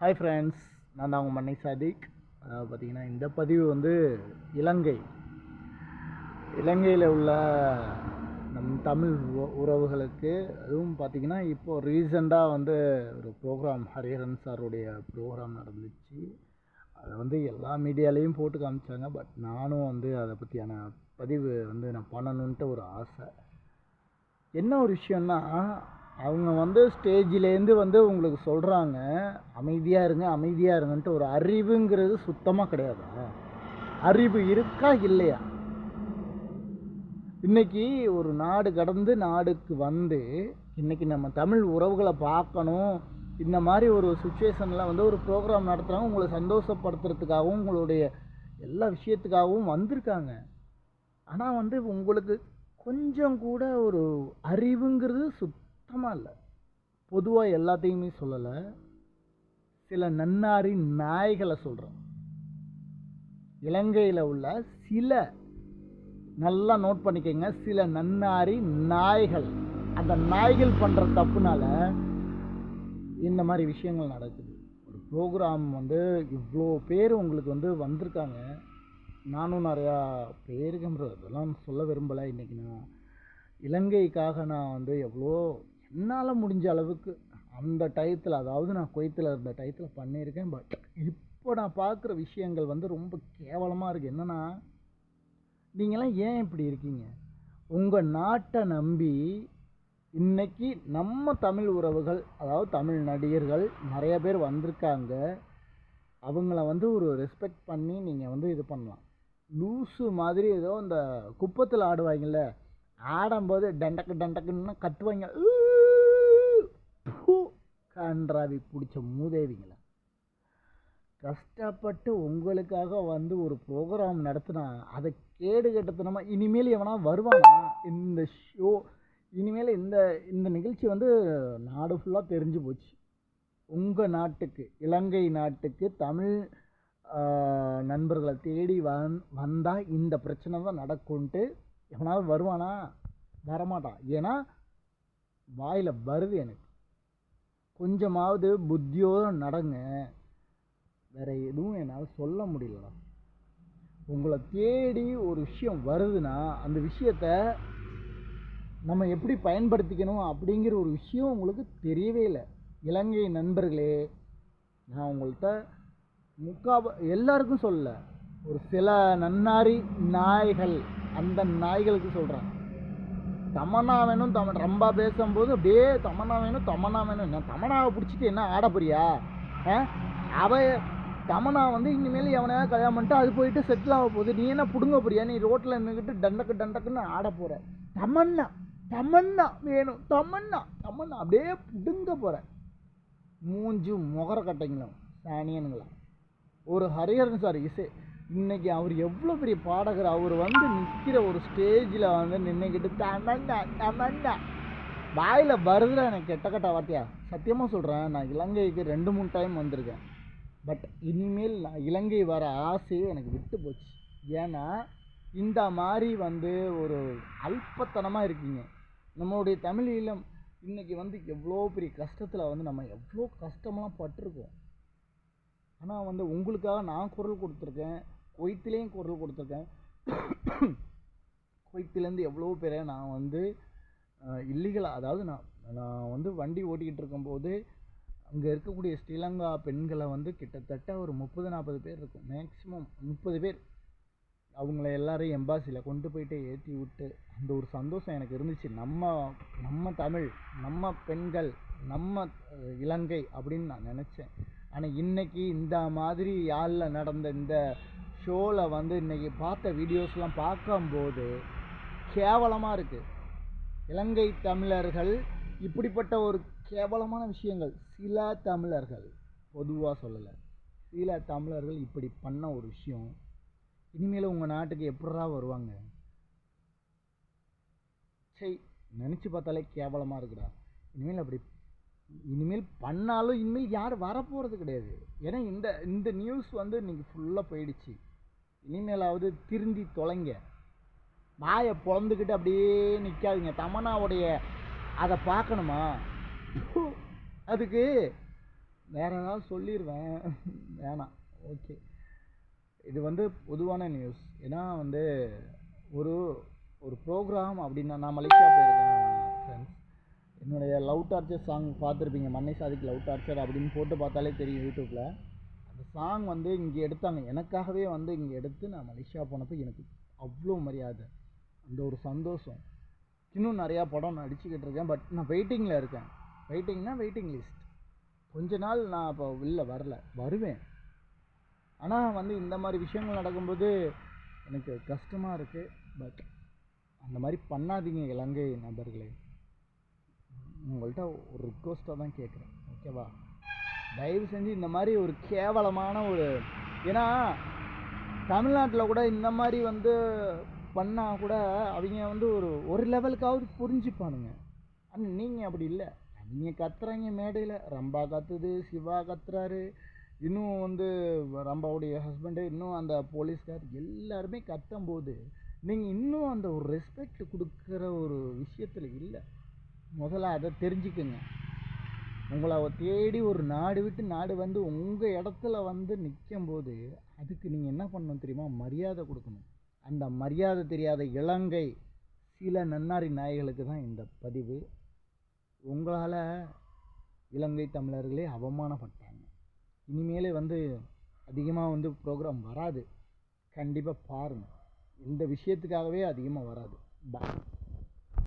Hi friends நான் தான் உங்கள் மன்னை சாதிக். அதாவது பார்த்தீங்கன்னா இந்த பதிவு வந்து இலங்கை. இலங்கையில் உள்ள நம் தமிழ் உ- உறவுகளுக்கு அதுவும் பார்த்தீங்கன்னா இப்போது ரீசெண்டாக வந்து ஒரு ப்ரோக்ராம் ஹரிஹரன் சாருடைய ப்ரோக்ராம் நடந்துச்சு. அதை வந்து எல்லா மீடியாலேயும் போட்டு காமிச்சாங்க. பட் நானும் வந்து அதை பற்றியான பதிவு வந்து நான் பண்ணணுன்ட்டு ஒரு ஆசை. என்ன ஒரு விஷயம்னா அவங்க வந்து ஸ்டேஜிலேருந்து வந்து உங்களுக்கு சொல்கிறாங்க அமைதியாக இருங்க அமைதியாக இருங்கன்ட்டு ஒரு அறிவுங்கிறது சுத்தமாக கிடையாதா? அறிவு இருக்கா இல்லையா? இன்னைக்கு ஒரு நாடு கடந்து நாடுக்கு வந்து இன்றைக்கி நம்ம தமிழ் உறவுகளை பார்க்கணும். இந்த மாதிரி ஒரு சுச்சுவேஷனில் வந்து ஒரு ப்ரோக்ராம் நடத்துகிறாங்க உங்களை சந்தோஷப்படுத்துறதுக்காகவும் உங்களுடைய எல்லா விஷயத்துக்காகவும் வந்திருக்காங்க. ஆனால் வந்து உங்களுக்கு கொஞ்சம் கூட ஒரு அறிவுங்கிறது சுத்தமாக இல்லை. பொதுவாக எல்லாத்தையுமே சொல்லலை. சில நன்னாரி நாய்களை சொல்கிறோம் இலங்கையில் உள்ள சில நல்லா நோட் பண்ணிக்கோங்க சில நன்னாரி நாய்கள். அந்த நாய்கள் பண்ணுற தப்புனால இந்த மாதிரி விஷயங்கள் நடக்குது. ஒரு ப்ரோக்ராம் வந்து இவ்வளோ பேர் உங்களுக்கு வந்து வந்திருக்காங்க. நானும் நிறையா பேருக்குன்ற இதெல்லாம் சொல்ல விரும்பலை. இன்றைக்கி நான் இலங்கைக்காக நான் வந்து எவ்வளோ என்னால் முடிஞ்ச அளவுக்கு அந்த டயத்தில் அதாவது நான் குவைத்தில் இருந்த டயத்தில் பண்ணியிருக்கேன். பட் இப்போ நான் பார்க்குற விஷயங்கள் வந்து ரொம்ப கேவலமாக இருக்குது என்னென்னா நீங்களாம் ஏன் இப்படி இருக்கீங்க? உங்கள் நாட்டை நம்பி இன்னைக்கு நம்ம தமிழ் உறவுகள் அதாவது தமிழ் நடிகர்கள் நிறைய பேர் வந்திருக்காங்க. அவங்கள வந்து ஒரு ரெஸ்பெக்ட் பண்ணி நீங்கள் வந்து இது பண்ணலாம். லூஸு மாதிரி ஏதோ இந்த குப்பத்தில் ஆடுவாங்கல்ல ஆடும்போது டண்டக்கு டண்டக்குன்னு கட்டுவாங்க. பூ, கன்றாவி பிடிச்ச மூதேவிங்களா. கஷ்டப்பட்டு உங்களுக்காக வந்து ஒரு ப்ரோக்ராம் நடத்தினா அதை கேடு கட்டத்தனமா இனிமேல் எவனா வருவானா? இந்த ஷோ இனிமேல் இந்த இந்த நிகழ்ச்சி வந்து நாடு ஃபுல்லாக தெரிஞ்சு போச்சு. உங்கள் நாட்டுக்கு இலங்கை நாட்டுக்கு தமிழ் நண்பர்களை தேடி வந் வந்தால் இந்த பிரச்சனை தான் நடக்கும்ன்ட்டு எவனாவது வருவானா? வரமாட்டான் ஏன்னா வாயில் வருது எனக்கு. கொஞ்சமாவது புத்தியோடு நடங்க. வேறு எதுவும் என்னால் சொல்ல முடியலடா. உங்களை தேடி ஒரு விஷயம் வருதுன்னா அந்த விஷயத்த நம்ம எப்படி பயன்படுத்திக்கணும் அப்படிங்கிற ஒரு விஷயம் உங்களுக்கு தெரியவே இல்லை. இலங்கை நண்பர்களே நான் உங்கள்கிட்ட முக்கா எல்லாருக்கும் சொல்லலை. ஒரு சில நன்னாரி நாய்கள் அந்த நாய்களுக்கு சொல்கிறேன் தமன்னா வேணும் தம ரொம்ப பேசும்போது அப்படியே தமன்னா வேணும் தமன்னா வேணும். நான் தமனாவை பிடிச்சிட்டு என்ன ஆட போறியா? ஆ? அவ தமனா வந்து இனிமேல் எவனையாவது கல்யாணம் பண்ணிட்டு அது போயிட்டு செட்டில் ஆக போகுது. நீ என்ன பிடுங்க போறியா? நீ ரோட்டில் நின்றுக்கிட்டு டண்டக்கு டண்டக்குன்னு ஆட போகிற தமன்னா தமன்னா வேணும் தமன்னா தமன்னா. அப்படியே பிடுங்க போகிற மூஞ்சு முகர கட்டைங்களும் சாணியனுங்களா ஒரு ஹரிஹரன் சார் இசை. இன்றைக்கி அவர் எவ்வளோ பெரிய பாடகர் அவர் வந்து நிற்கிற ஒரு ஸ்டேஜில் வந்து நின்றுக்கிட்டு தமன்னா தமன்னா வாயில் வருதுல எனக்கு கெட்ட கெட்ட வார்த்தையா? சத்தியமாக சொல்கிறேன் நான் இலங்கைக்கு ரெண்டு மூணு டைம் வந்திருக்கேன். பட் இனிமேல் நான் இலங்கை வர ஆசையே எனக்கு விட்டு போச்சு. ஏன்னா இந்த மாதிரி வந்து ஒரு அல்பத்தனமாக இருக்கீங்க. நம்மளுடைய தமிழ் ஈழம் இன்றைக்கி வந்து எவ்வளோ பெரிய கஷ்டத்தில் வந்து நம்ம எவ்வளோ கஷ்டமெல்லாம் பட்டிருக்கோம். ஆனால் வந்து உங்களுக்காக நான் குரல் கொடுத்துருக்கேன். குவைத்திலையும் குரல் கொடுத்துருக்கேன். குவைத்திலேருந்து எவ்வளோ பேரை நான் வந்து இல்லீகலாக அதாவது நான் நான் வந்து வண்டி ஓட்டிக்கிட்டு இருக்கும்போது அங்கே இருக்கக்கூடிய ஸ்ரீலங்கா பெண்களை வந்து கிட்டத்தட்ட ஒரு முப்பது நாற்பது பேர் இருக்கும். மேக்ஸிமம் முப்பது பேர். அவங்கள எல்லாரையும் எம்பாசியில் கொண்டு போயிட்டு ஏற்றி விட்டு அந்த ஒரு சந்தோஷம் எனக்கு இருந்துச்சு. நம்ம நம்ம தமிழ் நம்ம பெண்கள் நம்ம இலங்கை அப்படின்னு நான் நினச்சேன். ஆனால் இன்னைக்கு இந்த மாதிரி யாழில் நடந்த இந்த ஷோவில் வந்து இன்னைக்கு பார்த்த வீடியோஸ்லாம் பார்க்கும்போது கேவலமாக இருக்குது இலங்கை தமிழர்கள் இப்படிப்பட்ட ஒரு கேவலமான விஷயங்கள். சில தமிழர்கள் பொதுவாக சொல்லலை. சில தமிழர்கள் இப்படி பண்ண ஒரு விஷயம். இனிமேல் உங்கள் நாட்டுக்கு எப்படா வருவாங்க? சரி நினச்சி பார்த்தாலே கேவலமாக இருக்குடா. இனிமேல் அப்படி இனிமேல் பண்ணாலும் இனிமேல் யாரும் வரப்போகிறது கிடையாது. ஏன்னா இந்த இந்த நியூஸ் வந்து இன்றைக்கி ஃபுல்லாக போயிடுச்சு. இனிமேலாவது திருந்தி தொலைங்க. வாயை பிறந்துக்கிட்டு அப்படியே நிற்காதீங்க தமனாவுடைய அதை பார்க்கணுமா? அதுக்கு வேற ஏதாவது சொல்லிடுவேன் வேணாம். ஓகே. இது வந்து பொதுவான நியூஸ் ஏன்னா வந்து ஒரு ஒரு ப்ரோக்ராம் அப்படின்னா நான் மலேசியா போயிருக்கேன் ஃப்ரெண்ட்ஸ் என்னுடைய லவ் டார்ச்சர் சாங் பார்த்துருப்பீங்க. மண்ணை சாதிக்கு லவ் டார்ச்சர் அப்படின்னு போட்டு பார்த்தாலே தெரியும் யூடியூப்பில் அந்த சாங் வந்து இங்கே எடுத்தாங்க. எனக்காகவே வந்து இங்கே எடுத்து நான் மலேசியா போனப்போ எனக்கு அவ்வளோ மரியாதை. அந்த ஒரு சந்தோஷம். இன்னும் நிறையா படம் நடிச்சுக்கிட்டு இருக்கேன். பட் நான் வெயிட்டிங்கில் இருக்கேன். வெயிட்டிங்னா வெயிட்டிங் லிஸ்ட் கொஞ்ச நாள் நான் இப்போ வெளில வரல. வருவேன். ஆனால் வந்து இந்த மாதிரி விஷயங்கள் நடக்கும்போது எனக்கு கஷ்டமாக இருக்குது பட் அந்த மாதிரி பண்ணாதீங்க இலங்கை நபர்களே உங்கள்கிட்ட ஒரு ரிக்வஸ்ட்டாக தான் கேட்குறேன். ஓகேவா தயவு செஞ்சு இந்த மாதிரி ஒரு கேவலமான ஒரு ஏன்னா தமிழ்நாட்டில் கூட இந்த மாதிரி வந்து பண்ணால் கூட அவங்க வந்து ஒரு ஒரு லெவலுக்காவது புரிஞ்சுப்பானுங்க. ஆனால் நீங்கள் அப்படி இல்லை. அவங்க கத்துறாங்க மேடையில். ரம்பா கத்துது சிவா கத்துறாரு. இன்னும் வந்து ரம்பாவுடைய ஹஸ்பண்டு இன்னும் அந்த போலீஸ்கார் எல்லாருமே கத்தும் போது நீங்கள் இன்னும் அந்த ஒரு ரெஸ்பெக்ட் கொடுக்குற ஒரு விஷயத்தில் இல்லை. முதல்ல அதை தெரிஞ்சுக்குங்க. உங்களை தேடி ஒரு நாடு விட்டு நாடு வந்து உங்கள் இடத்துல வந்து நிற்கும்போது அதுக்கு நீங்கள் என்ன பண்ணணும் தெரியுமா? மரியாதை கொடுக்கணும். அந்த மரியாதை தெரியாத இலங்கை சில நன்னாரி நாய்களுக்கு தான் இந்த பதிவு. உங்களால் இலங்கை தமிழர்களே அவமானப்பட்டாங்க. இனிமேலே வந்து அதிகமாக வந்து ப்ரோக்ராம் வராது. கண்டிப்பாக பாருங்கள் இந்த விஷயத்துக்காகவே அதிகமாக வராது. பாய்